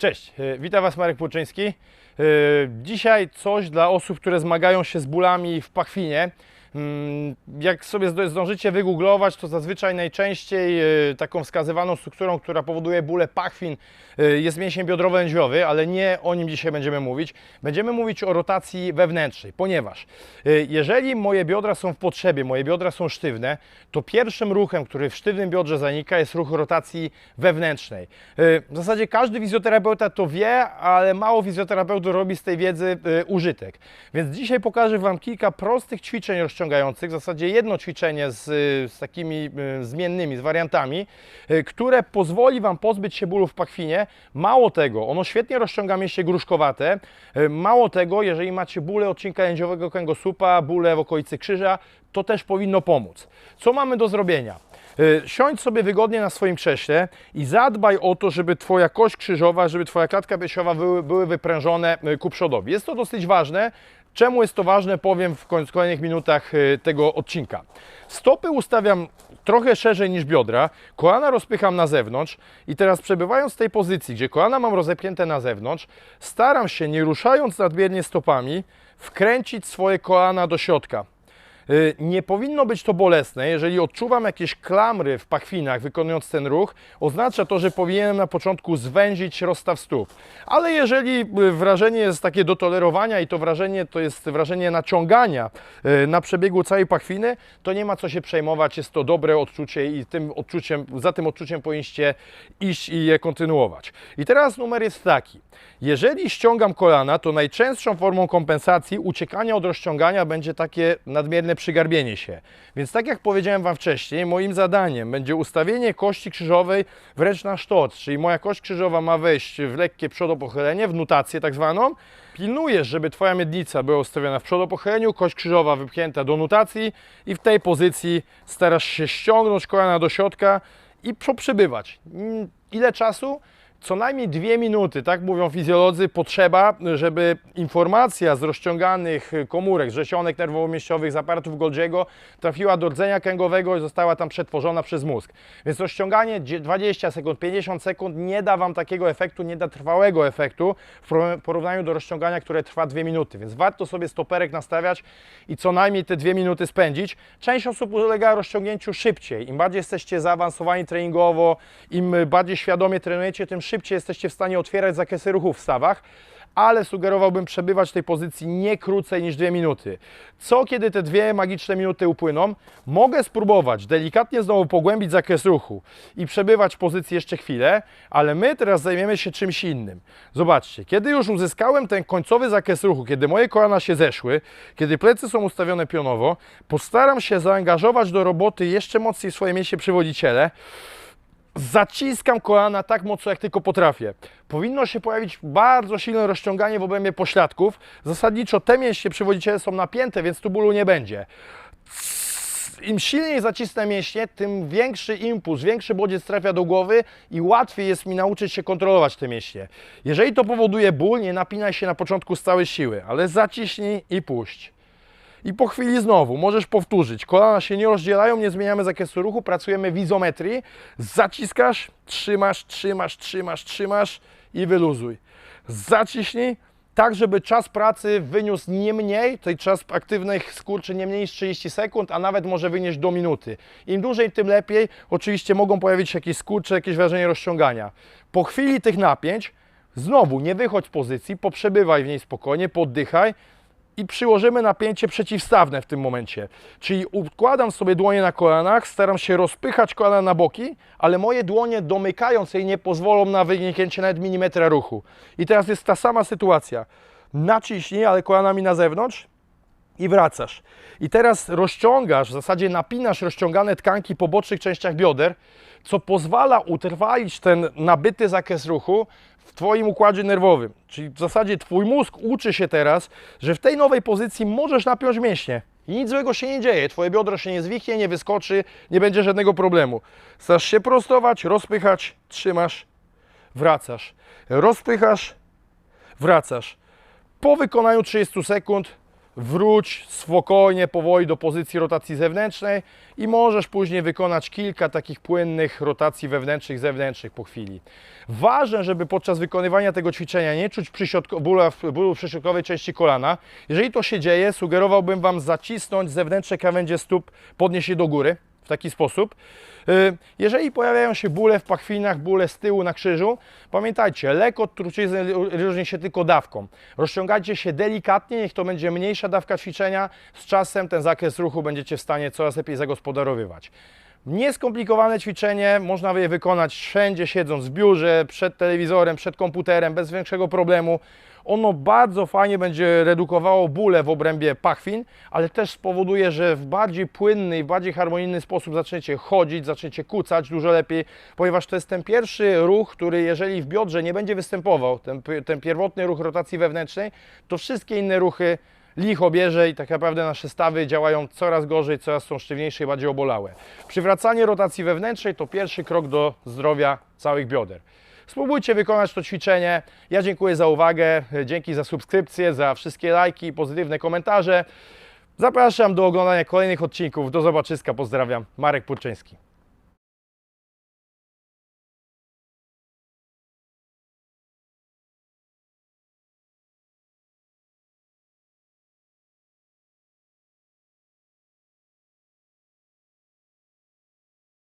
Cześć, e, witam Was Marek Płuczyński. E, Dzisiaj coś dla osób, które zmagają się z bólami w pachwinie. Mm, Jak sobie zdążycie wygooglować, to zazwyczaj najczęściej e, taką wskazywaną strukturą, która powoduje bóle pachwin e, jest mięsień biodrowo-lędźwiowy, ale nie o nim dzisiaj będziemy mówić. Będziemy mówić o rotacji wewnętrznej, ponieważ e, jeżeli moje biodra są w potrzebie, moje biodra są sztywne, to pierwszym ruchem, który w sztywnym biodrze zanika, jest ruch rotacji wewnętrznej. W zasadzie każdy fizjoterapeuta to wie, ale mało fizjoterapeutów robi z tej wiedzy użytek. Więc dzisiaj pokażę Wam kilka prostych ćwiczeń rozciągających, w zasadzie jedno ćwiczenie z, z takimi e, zmiennymi, z wariantami, e, które pozwoli Wam pozbyć się bólu w pachwinie. Mało tego, ono świetnie rozciąga mięśnie gruszkowate. E, Mało tego, jeżeli macie bóle odcinka lędźwiowego kręgosłupa, bóle w okolicy krzyża, to też powinno pomóc. Co mamy do zrobienia? E, Siądź sobie wygodnie na swoim krześle i zadbaj o to, żeby Twoja kość krzyżowa, żeby Twoja klatka piersiowa były, były wyprężone e, ku przodowi. Jest to dosyć ważne. Czemu jest to ważne, powiem w kolejnych minutach e, tego odcinka. Stopy ustawiam trochę szerzej niż biodra, kolana rozpycham na zewnątrz i teraz przebywając w tej pozycji, gdzie kolana mam rozepnięte na zewnątrz, staram się, nie ruszając nadmiernie stopami, wkręcić swoje kolana do środka. Y, Nie powinno być to bolesne. Jeżeli odczuwam jakieś klamry w pachwinach wykonując ten ruch, oznacza to, że powinienem na początku zwęzić rozstaw stóp. Ale jeżeli y, wrażenie jest takie do tolerowania i to wrażenie to jest wrażenie naciągania y, na przebiegu całej pachwiny, to nie ma co się przejmować. Jest to dobre odczucie i tym odczuciem, za tym odczuciem powinniście iść i je kontynuować. I teraz numer jest taki. Jeżeli ściągam kolana, to najczęstszą formą kompensacji uciekania od rozciągania będzie takie nadmierne przygarbienie się. Więc tak jak powiedziałem Wam wcześniej, moim zadaniem będzie ustawienie kości krzyżowej wręcz na sztoc, czyli moja kość krzyżowa ma wejść w lekkie przodopochylenie, w nutację tak zwaną. Pilnujesz, żeby Twoja miednica była ustawiona w przodopochyleniu, kość krzyżowa wypchnięta do nutacji i w tej pozycji starasz się ściągnąć kolana do środka i przebywać. Ile czasu? Co najmniej dwie minuty, tak mówią fizjolodzy, potrzeba, żeby informacja z rozciąganych komórek, z rzesionek nerwowo-mięśniowych, z aparatów Golgiego trafiła do rdzenia kręgowego i została tam przetworzona przez mózg. Więc rozciąganie 20 sekund, 50 sekund nie da Wam takiego efektu, nie da trwałego efektu w porównaniu do rozciągania, które trwa dwie minuty. Więc warto sobie stoperek nastawiać i co najmniej te dwie minuty spędzić. Część osób ulega rozciągnięciu szybciej. Im bardziej jesteście zaawansowani treningowo, im bardziej świadomie trenujecie, tym szybciej jesteście w stanie otwierać zakresy ruchów w stawach, ale sugerowałbym przebywać w tej pozycji nie krócej niż dwie minuty. Co kiedy te dwie magiczne minuty upłyną? Mogę spróbować delikatnie znowu pogłębić zakres ruchu i przebywać w pozycji jeszcze chwilę, ale my teraz zajmiemy się czymś innym. Zobaczcie, kiedy już uzyskałem ten końcowy zakres ruchu, kiedy moje kolana się zeszły, kiedy plecy są ustawione pionowo, postaram się zaangażować do roboty jeszcze mocniej swoje mięśnie przywodziciele, zaciskam kolana tak mocno, jak tylko potrafię. Powinno się pojawić bardzo silne rozciąganie w obrębie pośladków. Zasadniczo te mięśnie przywodziciele są napięte, więc tu bólu nie będzie. Im silniej zacisnę mięśnie, tym większy impuls, większy bodziec trafia do głowy i łatwiej jest mi nauczyć się kontrolować te mięśnie. Jeżeli to powoduje ból, nie napinaj się na początku z całej siły, ale zaciśnij i puść. I po chwili znowu możesz powtórzyć. Kolana się nie rozdzielają, nie zmieniamy zakresu ruchu, pracujemy w izometrii. Zaciskasz, trzymasz, trzymasz, trzymasz, trzymasz i wyluzuj. Zaciśnij, tak żeby czas pracy wyniósł nie mniej, tej czas aktywnych skurczy nie mniej niż 30 sekund, a nawet może wynieść do minuty. Im dłużej, tym lepiej. Oczywiście mogą pojawić się jakieś skurcze, jakieś wrażenie rozciągania. Po chwili tych napięć, znowu nie wychodź z pozycji, poprzebywaj w niej spokojnie, poddychaj, i przyłożymy napięcie przeciwstawne w tym momencie. Czyli układam sobie dłonie na kolanach, staram się rozpychać kolana na boki, ale moje dłonie domykając jej nie pozwolą na wyniknięcie nawet milimetra ruchu. I teraz jest ta sama sytuacja. Naciśnij, ale kolanami na zewnątrz i wracasz. I teraz rozciągasz, w zasadzie napinasz rozciągane tkanki po bocznych częściach bioder, co pozwala utrwalić ten nabyty zakres ruchu w Twoim układzie nerwowym. Czyli w zasadzie Twój mózg uczy się teraz, że w tej nowej pozycji możesz napiąć mięśnie. I nic złego się nie dzieje. Twoje biodro się nie zwichnie, nie wyskoczy, nie będzie żadnego problemu. Starasz się prostować, rozpychać, trzymasz, wracasz. Rozpychasz, wracasz. Po wykonaniu 30 sekund wróć spokojnie, powoli do pozycji rotacji zewnętrznej i możesz później wykonać kilka takich płynnych rotacji wewnętrznych, zewnętrznych po chwili. Ważne, żeby podczas wykonywania tego ćwiczenia nie czuć bólu w przysiodkowej części kolana. Jeżeli to się dzieje, sugerowałbym Wam zacisnąć zewnętrzne krawędzie stóp, podnieść je do góry taki sposób. Y, Jeżeli pojawiają się bóle w pachwinach, bóle z tyłu na krzyżu, pamiętajcie, lek od trucizny różni się tylko dawką. Rozciągajcie się delikatnie, niech to będzie mniejsza dawka ćwiczenia. Z czasem ten zakres ruchu będziecie w stanie coraz lepiej zagospodarowywać. Nieskomplikowane ćwiczenie, można je wykonać wszędzie, siedząc w biurze, przed telewizorem, przed komputerem, bez większego problemu. Ono bardzo fajnie będzie redukowało bóle w obrębie pachwin, ale też spowoduje, że w bardziej płynny i bardziej harmonijny sposób zaczniecie chodzić, zaczniecie kucać dużo lepiej, ponieważ to jest ten pierwszy ruch, który jeżeli w biodrze nie będzie występował, ten, ten pierwotny ruch rotacji wewnętrznej, to wszystkie inne ruchy licho bierze i tak naprawdę nasze stawy działają coraz gorzej, coraz są sztywniejsze i bardziej obolałe. Przywracanie rotacji wewnętrznej to pierwszy krok do zdrowia całych bioder. Spróbujcie wykonać to ćwiczenie. Ja dziękuję za uwagę, dzięki za subskrypcję, za wszystkie lajki i pozytywne komentarze. Zapraszam do oglądania kolejnych odcinków. Do zobaczyska, pozdrawiam. Marek Purczyński.